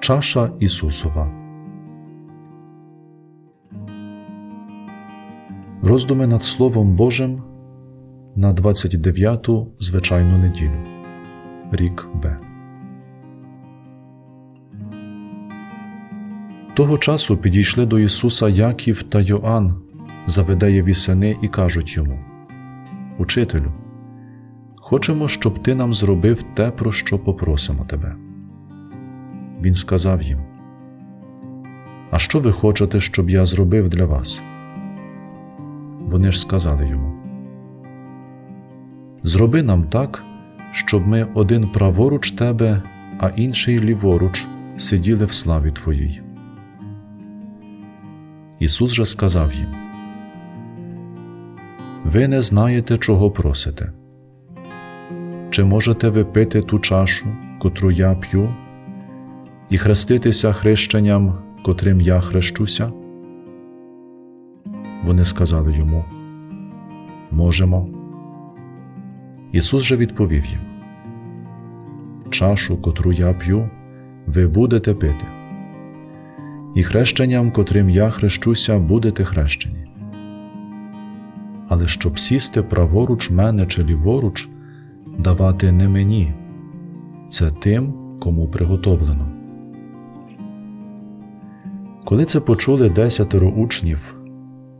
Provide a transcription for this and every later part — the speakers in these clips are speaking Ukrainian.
Чаша Ісусова. Роздуми над Словом Божим на 29-ту звичайну неділю. Рік Б. Того часу підійшли до Ісуса Яків та Йоанн, Заведеєві сини, і кажуть йому: Учителю, хочемо, щоб ти нам зробив те, про що попросимо тебе. Він сказав їм: А що ви хочете, щоб я зробив для вас? Вони ж сказали йому: Зроби нам так, щоб ми один праворуч тебе, а інший ліворуч сиділи в славі Твоїй. Ісус же сказав їм: Ви не знаєте, чого просите. Чи можете ви пити ту чашу, котру я п'ю, і хреститися хрещенням, котрим я хрещуся? Вони сказали йому: Можемо. Ісус же відповів їм: Чашу, котру я п'ю, ви будете пити, і хрещенням, котрим я хрещуся, будете хрещені. Але щоб сісти праворуч мене чи ліворуч, давати не мені, це тим, кому приготовлено. Коли це почули десятеро учнів,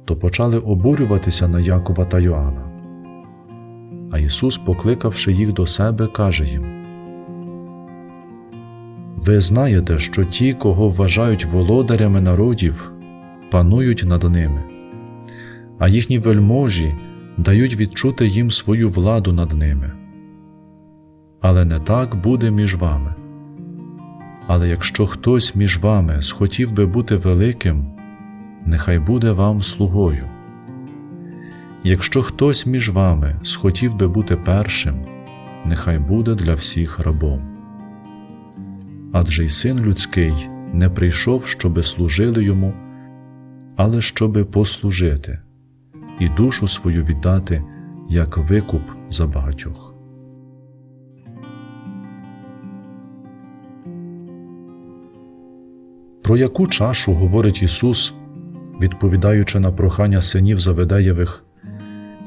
то почали обурюватися на Якова та Йоанна. А Ісус, покликавши їх до себе, каже їм: Ви знаєте, що ті, кого вважають володарями народів, панують над ними, а їхні вельможі дають відчути їм свою владу над ними. Але не так буде між вами. Але якщо хтось між вами схотів би бути великим, нехай буде вам слугою. Якщо хтось між вами схотів би бути першим, нехай буде для всіх рабом. Адже й син людський не прийшов, щоби служили йому, але щоби послужити і душу свою віддати як викуп за багатьох. Про яку чашу говорить Ісус, відповідаючи на прохання синів Заведеєвих,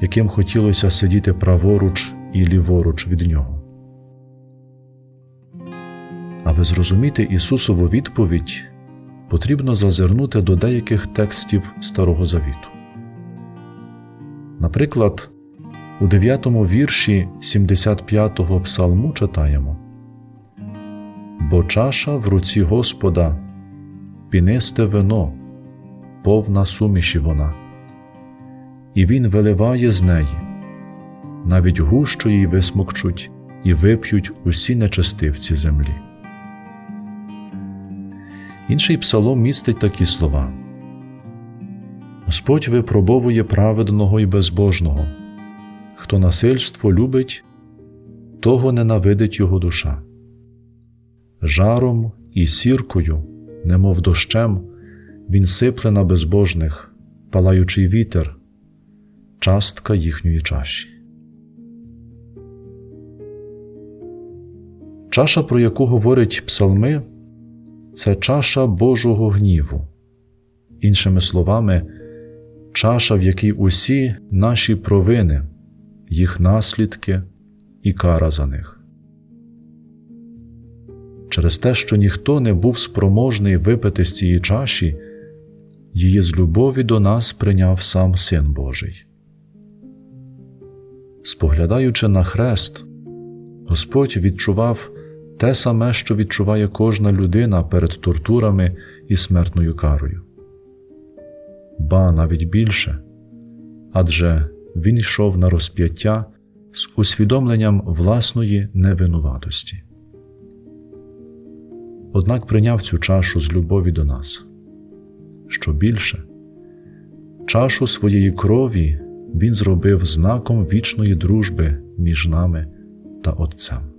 яким хотілося сидіти праворуч і ліворуч від Нього? Аби зрозуміти Ісусову відповідь, потрібно зазирнути до деяких текстів Старого Завіту. Наприклад, у 9 вірші 75-го псалму читаємо Бо чаша в руці Господа пінисте вино, повна суміші вона, і він виливає з неї, навіть гущу її висмокчуть і вип'ють усі нечестивці землі. Інший псалом містить такі слова Господь випробовує праведного і безбожного, хто насильство любить, того ненавидить його душа. Жаром і сіркою немов дощем, він сипле на безбожних, палаючий вітер, частка їхньої чаші. Чаша, про яку говорять псалми, це чаша Божого гніву, іншими словами, чаша, в якій усі наші провини, їх наслідки і кара за них через те, що ніхто не був спроможний випити з цієї чаші, її з любові до нас прийняв сам Син Божий. Споглядаючи на хрест, Господь відчував те саме, що відчуває кожна людина перед тортурами і смертною карою. Ба навіть більше адже Він йшов на розп'яття з усвідомленням власної невинуватості однак прийняв цю чашу з любові до нас. Що більше, чашу своєї крові Він зробив знаком вічної дружби між нами та Отцем.